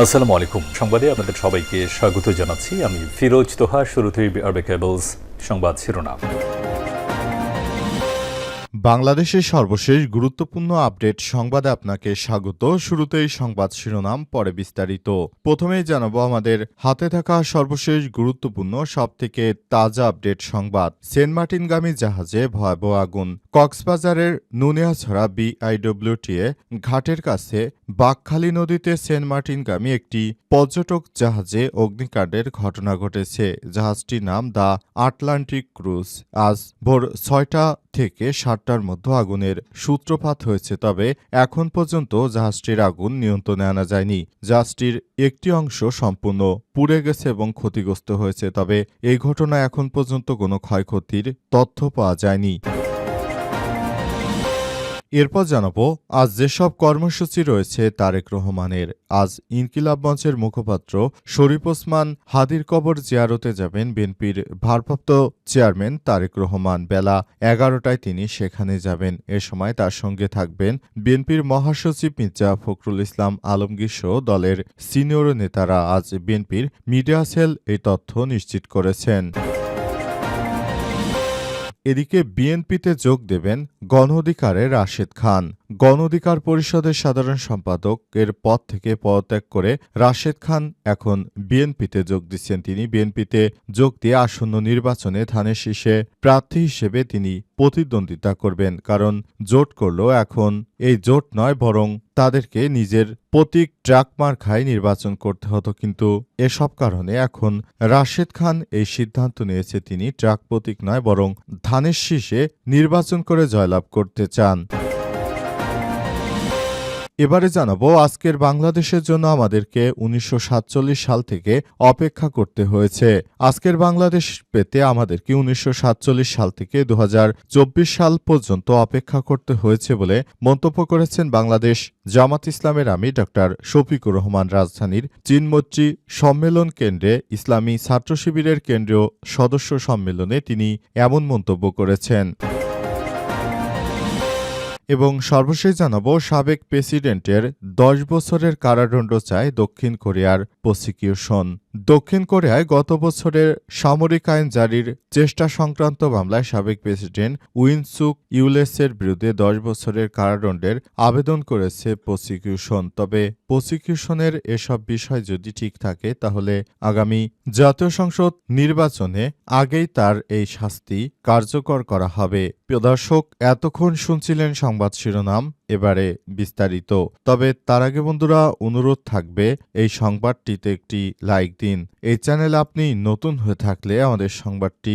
আসসালামু আলাইকুম। সংবাদে আপনাদের সবাইকে স্বাগত জানাচ্ছি। আমি ফিরোজ তোহা, শুরুতেই আরবে কেবলস সংবাদ শিরোনাম। বাংলাদেশের সর্বশেষ গুরুত্বপূর্ণ আপডেট সংবাদে আপনাকে স্বাগত। শুরুতেই সংবাদ শিরোনাম, পরে বিস্তারিত। প্রথমেই জানাব আমাদের হাতে থাকা সর্বশেষ গুরুত্বপূর্ণ, সবথেকে তাজা আপডেট সংবাদ। সেন্ট মার্টিনগামী জাহাজে ভয়াবহ আগুন। কক্সবাজারের নুনিয়াছড়া বিআইডব্লিউটিএ ঘাটের কাছে বাকখালী নদীতে সেন্ট মার্টিনগামী একটি পর্যটক জাহাজে অগ্নিকাণ্ডের ঘটনা ঘটেছে। জাহাজটির নাম দ্য আটলান্টিক ক্রুজ। আজ ভোর ছয়টা থেকে সাতটার মধ্যে আগুনের সূত্রপাত হয়েছে, তবে এখন পর্যন্ত জাহাজটির আগুন নিয়ন্ত্রণে আনা যায়নি। জাহাজটির একটি অংশ সম্পূর্ণ পুড়ে গেছে এবং ক্ষতিগ্রস্ত হয়েছে, তবে এই ঘটনায় এখন পর্যন্ত কোনো ক্ষয়ক্ষতির তথ্য পাওয়া যায়নি। এরপর জানাব, আজ যেসব কর্মসূচি রয়েছে তারেক রহমানের, আজ ইনকিলাব মঞ্চের মুখপাত্র শরীফ ওসমান হাদির কবর জিয়ারতে যাবেন বিএনপির ভারপ্রাপ্ত চেয়ারম্যান তারেক রহমান। বেলা এগারোটায় তিনি সেখানে যাবেন। এ সময় তার সঙ্গে থাকবেন বিএনপির মহাসচিব মির্জা ফখরুল ইসলাম আলমগীর সহ দলের সিনিয়র নেতারা। আজ বিএনপির মিডিয়া সেল এই তথ্য নিশ্চিত করেছেন। এদিকে বিএনপিতে যোগ দেবেন গণ অধিকারের রাশেদ খান। গণ অধিকার পরিষদের সাধারণ সম্পাদক এর পদ থেকে পদত্যাগ করে রাশেদ খান এখন বিএনপিতে যোগ দিচ্ছেন তিনি। বিএনপিতে যোগ দিয়ে আসন্ন নির্বাচনে ধানের শীষে প্রার্থী হিসেবে তিনি প্রতিদ্বন্দ্বিতা করবেন, কারণ জোট করলেও এখন এই জোট নয়, বরং তাদেরকে নিজের প্রতীক ট্রাক মার্কায় নির্বাচন করতে হতো। কিন্তু এসব কারণে এখন রাশেদ খান এই সিদ্ধান্ত নিয়েছে, তিনি ট্রাক প্রতীক নয়, বরং ধানের শীষে নির্বাচন করে জয়লাভ করতে চান। এবারে জানাব, আজকের বাংলাদেশের জন্য আমাদেরকে উনিশশো সাতচল্লিশ সাল থেকে অপেক্ষা করতে হয়েছে। আজকের বাংলাদেশ পেতে আমাদেরকে উনিশশো সাতচল্লিশ সাল থেকে দুহাজার চব্বিশ সাল পর্যন্ত অপেক্ষা করতে হয়েছে বলে মন্তব্য করেছেন বাংলাদেশ জামাত ইসলামের আমি ডক্টর শফিকুর রহমান রাজধানীর চীনমৈত্রী সম্মেলন কেন্দ্রে ইসলামী ছাত্র শিবিরের কেন্দ্রীয় সদস্য সম্মেলনে তিনি এমন মন্তব্য করেছেন। এবং সর্বশেষ জানাব সাবেক প্রেসিডেন্টের দশ বছরের কারাদণ্ড চায় দক্ষিণ কোরিয়ার প্রসিকিউশন। দক্ষিণ কোরিয়ায় গত বছরের সামরিক আইন জারির চেষ্টা সংক্রান্ত মামলায় সাবেক প্রেসিডেন্ট উইনসুক ইউলেসের বিরুদ্ধে দশ বছরের কারাদণ্ডের আবেদন করেছে প্রসিকিউশন। তবে প্রসিকিউশনের এসব বিষয় যদি ঠিক থাকে, তাহলে আগামী জাতীয় সংসদ নির্বাচনে আগেই তার এই শাস্তি কার্যকর করা হবে। প্রিয় দর্শক, এতক্ষণ শুনছিলেন সংবাদ শিরোনাম। এবারে বিস্তারিত। তবে তার আগে বন্ধুরা অনুরোধ থাকবে এই সংবাদটিতে একটি লাইক দিন। এই চ্যানেল আপনি নতুন হয়ে থাকলে আমাদের সংবাদটি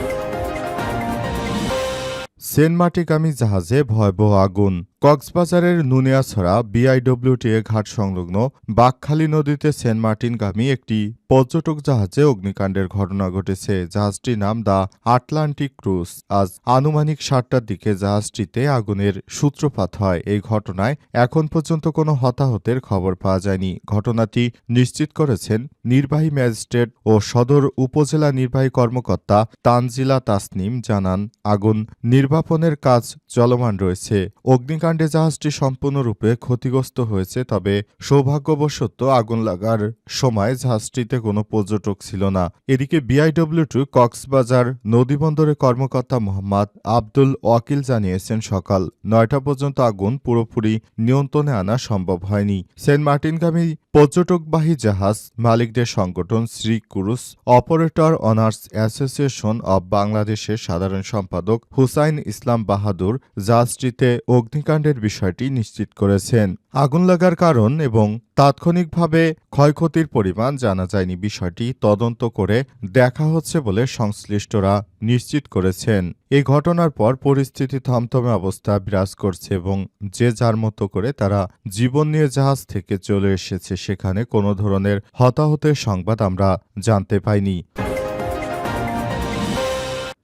সেন্ট আমি জাহাজে ভয়াবহ আগুন। কক্সবাজারের নুনিয়াছড়া বিআইডব্লিউটিএ ঘাট সংলগ্ন বাকখালী নদীতে সেন্ট মার্টিনগামী একটি পর্যটক জাহাজে অগ্নিকাণ্ডের ঘটনা ঘটেছে। জাহাজটির নাম দ্য আটলান্টিক ক্রুজ। আজ আনুমানিক সাতটার দিকে জাহাজটিতে আগুনের সূত্রপাত হয়। এই ঘটনায় এখন পর্যন্ত কোনো হতাহতের খবর পাওয়া যায়নি। ঘটনাটি নিশ্চিত করেছেন নির্বাহী ম্যাজিস্ট্রেট ও সদর উপজেলা নির্বাহী কর্মকর্তা তানজিলা তাসনিম জানান, আগুন নির্বাপনের কাজ চলমান রয়েছে। অগ্নিকাণ্ড কাণ্ডে জাহাজটি সম্পূর্ণরূপে ক্ষতিগ্রস্ত হয়েছে, তবে সৌভাগ্যবশত আগুন লাগার সময় জাহাজটিতে কোনো পর্যটক ছিল না। এদিকে বিআইডব্লিউ টু কক্সবাজার নদীবন্দরের কর্মকর্তা মোহাম্মদ আব্দুল ওয়াকিল জানিয়েছেন, সকাল নয়টা পর্যন্ত আগুন পুরোপুরি নিয়ন্ত্রণে আনা সম্ভব হয়নি। সেন্ট মার্টিনগামী পর্যটকবাহী জাহাজ মালিকদের সংগঠন sea cruise operator owners association of বাংলাদেশের সাধারণ সম্পাদক হুসাইন ইসলাম বাহাদুর, জাহাজটিতে অগ্নিকাণ্ড অগ্নিকাণ্ডের বিষয়টি নিশ্চিত করেছেন। আগুন লাগার কারণ এবং তাৎক্ষণিকভাবে ক্ষয়ক্ষতির পরিমাণ জানা যায়নি বিষয়টি তদন্ত করে দেখা হচ্ছে বলে সংশ্লিষ্টরা নিশ্চিত করেছেন। এই ঘটনার পর পরিস্থিতি থমথমে অবস্থা বিরাজ করছে এবং যে যার মতো করে তারা জীবন নিয়ে জাহাজ থেকে চলে এসেছে সেখানে কোনো ধরনের হতাহতের সংবাদ আমরা জানতে পাইনি।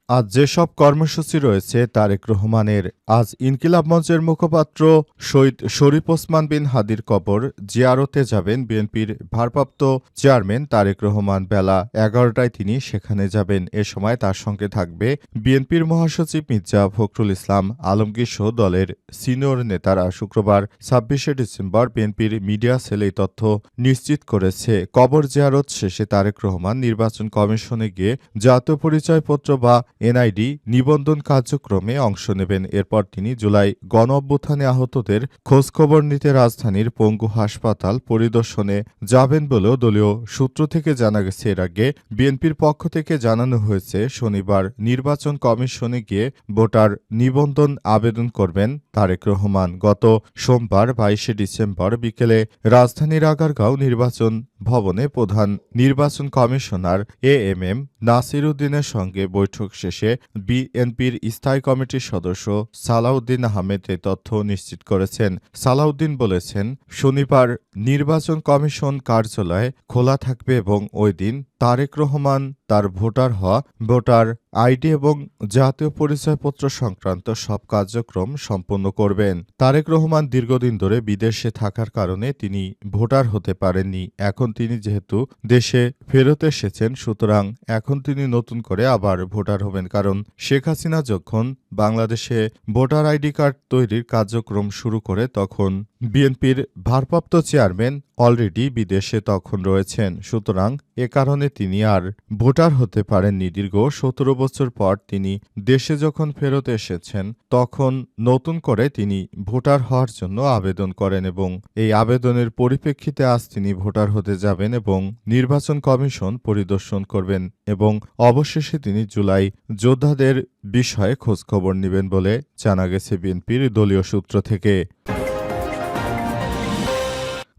আজ যেসব কর্মসূচি রয়েছে, তারেক রহমানের, আজ ইনকিলাব মঞ্চের মুখপাত্র শহীদ শরীফ ওসমান বিন হাদির কবর জিয়ারতে যাবেন বিএনপির ভারপ্রাপ্ত চেয়ারম্যান তারেক রহমান। বেলা এগারোটায় তিনি সেখানে যাবেন। এ সময় তার সঙ্গে থাকবে বিএনপির মহাসচিব মির্জা ফখরুল ইসলাম। আলমগীর সহ দলের সিনিয়র নেতারা শুক্রবার ছাব্বিশে ডিসেম্বর বিএনপির মিডিয়া সেল এই তথ্য নিশ্চিত করেছে। কবর জিয়ারত শেষে তারেক রহমান নির্বাচন কমিশনে গিয়ে জাতীয় পরিচয়পত্র বা এনআইডি নিবন্ধন কার্যক্রমে অংশ নেবেন। এরপর তিনি জুলাই গণ অভ্যুত্থানে আহতদের খোঁজখবর নিতে রাজধানীর পঙ্গু হাসপাতাল পরিদর্শনে যাবেন বলেও দলীয় সূত্র থেকে জানা গেছে। এর আগে বিএনপির পক্ষ থেকে জানানো হয়েছে, শনিবার নির্বাচন কমিশনে গিয়ে ভোটার নিবন্ধন আবেদন করবেন তারেক রহমান। গত সোমবার বাইশে ডিসেম্বর বিকেলে রাজধানীর আগারগাঁও নির্বাচন ভবনে প্রধান নির্বাচন commissioner A M M Nasir উদ্দিনের সঙ্গে বৈঠক শেষে বিএনপির স্থায়ী কমিটির সদস্য সালাউদ্দিন আহমেদ এ তথ্য নিশ্চিত করেছেন। সালাউদ্দিন বলেছেন, শনিবার নির্বাচন কমিশন কার্যালয় খোলা থাকবে এবং ওই দিন তারেক রহমান তার ভোটার হওয়া, ভোটার আইডি এবং জাতীয় পরিচয়পত্র সংক্রান্ত সব কার্যক্রম সম্পন্ন করবেন। তারেক রহমান দীর্ঘদিন ধরে বিদেশে থাকার কারণে তিনি ভোটার হতে পারেননি। এখন তিনি যেহেতু দেশে ফেরত এসেছেন, সুতরাং এখন তিনি নতুন করে আবার ভোটার হবেন। কারণ শেখ হাসিনা যখন বাংলাদেশে ভোটার আইডি কার্ড তৈরির কার্যক্রম শুরু করে, তখন বিএনপির ভারপ্রাপ্ত চেয়ারম্যান অলরেডি বিদেশে তখন রয়েছেন। সুতরাং এ কারণে তিনি আর ভোটার হতে পারেননি। দীর্ঘ সতেরো বছর পর তিনি দেশে যখন ফেরত এসেছেন, তখন নতুন করে তিনি ভোটার হওয়ার জন্য আবেদন করেন এবং এই আবেদনের পরিপ্রেক্ষিতে আজ তিনি ভোটার হতে যাবেন এবং নির্বাচন কমিশন পরিদর্শন করবেন এবং অবশেষে তিনি জুলাই যোদ্ধাদের বিষয়ে খোঁজখবর নেবেন বলে জানা গেছে বিএনপির দলীয় সূত্র থেকে।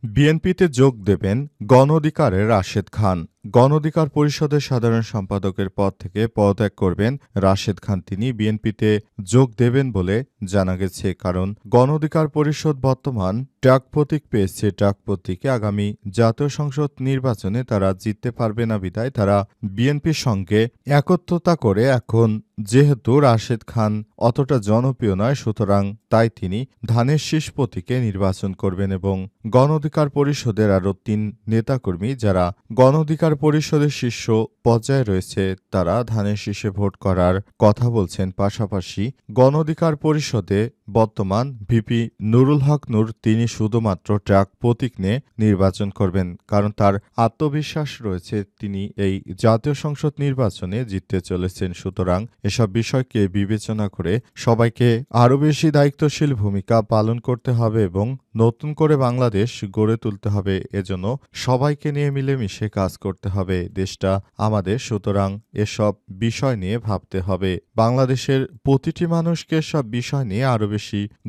বিএনপিতে যোগ দেবেন গণ অধিকারের রাশেদ খান। গণ অধিকার পরিষদের সাধারণ সম্পাদকের পদ থেকে পদত্যাগ করবেন রাশেদ খান। তিনি বিএনপিতে যোগ দেবেন বলে জানা গেছে, কারণ গণ অধিকার পরিষদ বর্তমান ডাক প্রতীক পেয়েছে। ডাক প্রতীকে আগামী জাতীয় সংসদ নির্বাচনে তারা জিততে পারবে না বিদায় তারা বিএনপির সঙ্গে একত্রতা করে এখন যেহেতু রাশেদ খান অতটা জনপ্রিয় নয়, সুতরাং তাই তিনি ধানের শীষ প্রতীকে নির্বাচন করবেন এবং গণ অধিকার পরিষদের আরও তিন নেতাকর্মী, যারা গণ অধিকার পরিষদের শীর্ষ পর্যায়ে রয়েছে তারা ধানের শীষে ভোট করার কথা বলছেন পাশাপাশি গণ অধিকার পরিষদে বর্তমান ভিপি নুরুল হক নূর তিনি শুধুমাত্র ট্রাক প্রতীক নিয়ে নির্বাচন করবেন, কারণ তার আত্মবিশ্বাস রয়েছে তিনি এই জাতীয় সংসদ নির্বাচনে জিততে চলেছেন। সুতরাং এসব বিষয়কে বিবেচনা করে সবাইকে আরও বেশি দায়িত্বশীল ভূমিকা পালন করতে হবে এবং নতুন করে বাংলাদেশ গড়ে তুলতে হবে। এজন্য সবাইকে নিয়ে মিলেমিশে কাজ করতে হবে। দেশটা আমাদের, সুতরাং এসব বিষয় নিয়ে ভাবতে হবে। বাংলাদেশের প্রতিটি মানুষকে সব বিষয় নিয়ে আরও বেশি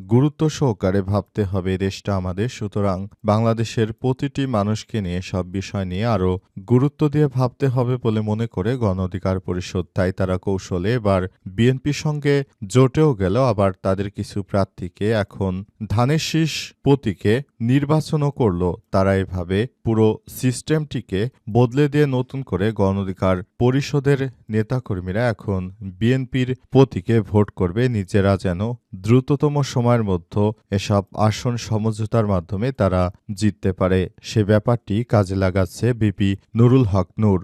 গুরুত্ব সহকারে ভাবতে হবে দেশটা আমাদের। সুতরাং বাংলাদেশের প্রতিটি মানুষকে নিয়ে সব বিষয় নিয়ে আরও গুরুত্ব দিয়ে ভাবতে হবে বলে মনে করে গণ অধিকার পরিষদ। তাই তারা কৌশলে এবার বিএনপির সঙ্গে জোটেও গেল। আবার তাদের কিছু প্রার্থীকে এখন ধানের শীষ প্রতীকে নির্বাচনও করল। তারা এভাবে পুরো সিস্টেমটিকে বদলে দিয়ে নতুন করে গণ অধিকার পরিষদের নেতাকর্মীরা এখন বিএনপির প্রতীকে ভোট করবে। নিজেরা যেন দ্রুততম সময়ের মধ্যে এসব আসন সমঝোতার মাধ্যমে তারা জিততে পারে। সে ব্যাপারটি কাজে লাগাচ্ছে বিপি নুরুল হক নূর।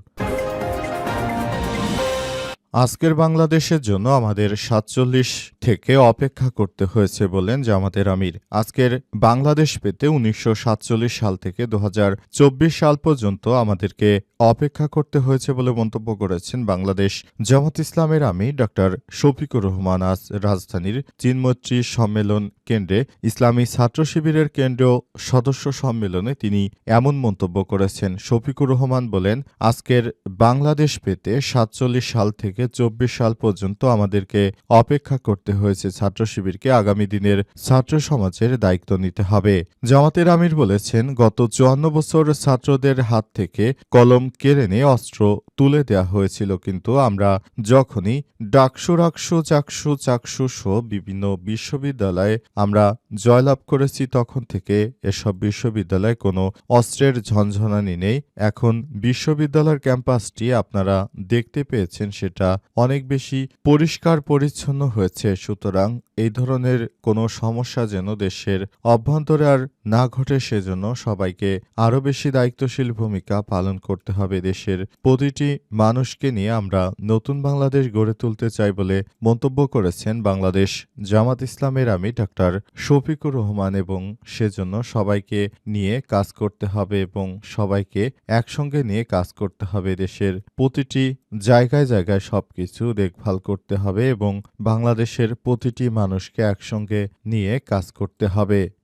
আজকের বাংলাদেশের জন্য আমাদের সাতচল্লিশ থেকে অপেক্ষা করতে হয়েছে বলেন জামাতের আমির। আজকের বাংলাদেশ পেতে উনিশশো সাতচল্লিশ সাল থেকে দু হাজার চব্বিশ সাল পর্যন্ত আমাদেরকে অপেক্ষা করতে হয়েছে বলে মন্তব্য করেছেন বাংলাদেশ জামাত ইসলামের আমির ডক্টর শফিকুর রহমান। আজ রাজধানীর চিনমৈত্রী সম্মেলন কেন্দ্রে ইসলামী ছাত্র শিবিরের কেন্দ্রীয় সদস্য সম্মেলনে তিনি এমন মন্তব্য করেছেন। শফিকুর রহমান বলেন, আজকের বাংলাদেশ পেতে সাতচল্লিশ সাল থেকে চব্বিশ সাল পর্যন্ত আমাদেরকে অপেক্ষা করতে হয়েছে। ছাত্র শিবিরকে আগামী দিনের ছাত্র সমাজের দায়িত্ব নিতে হবে। জামাতের আমির বলেছেন, গত চুয়ান্ন বছর ছাত্রদের হাত থেকে কলম কেড়ে নিয়ে অস্ত্র তুলে দেওয়া হয়েছিল, কিন্তু আমরা যখনই ডাকসু, রাকসু, চাকসু চাকসু সহ বিভিন্ন বিশ্ববিদ্যালয়ে আমরা জয়লাভ করেছি, তখন থেকে এসব বিশ্ববিদ্যালয়ে কোনো অস্ত্রের ঝনঝনানি নেই। এখন বিশ্ববিদ্যালয়ের ক্যাম্পাসটি আপনারা দেখতে পেয়েছেন, সেটা অনেক বেশি পরিষ্কার পরিচ্ছন্ন হয়েছে। সুতরাং এই ধরনের কোনো সমস্যা যেন দেশের অভ্যন্তরে আর না ঘটে, সেজন্য সবাইকে আরও বেশি দায়িত্বশীল ভূমিকা পালন করতে হবে দেশের প্রতিটি মানুষকে নিয়ে। আমরা নতুন বাংলাদেশ গড়ে তুলতে চাই বলে মন্তব্য করেছেন বাংলাদেশ জামাত ইসলামের আমি ডাক্তার শফিকুর রহমান এবং সেজন্য সবাইকে নিয়ে কাজ করতে হবে এবং সবাইকে একসঙ্গে নিয়ে কাজ করতে হবে। দেশের প্রতিটি জায়গায় জায়গায় সবকিছু দেখভাল করতে হবে এবং বাংলাদেশের প্রতিটি মানুষকে একসঙ্গে নিয়ে কাজ করতে হবে।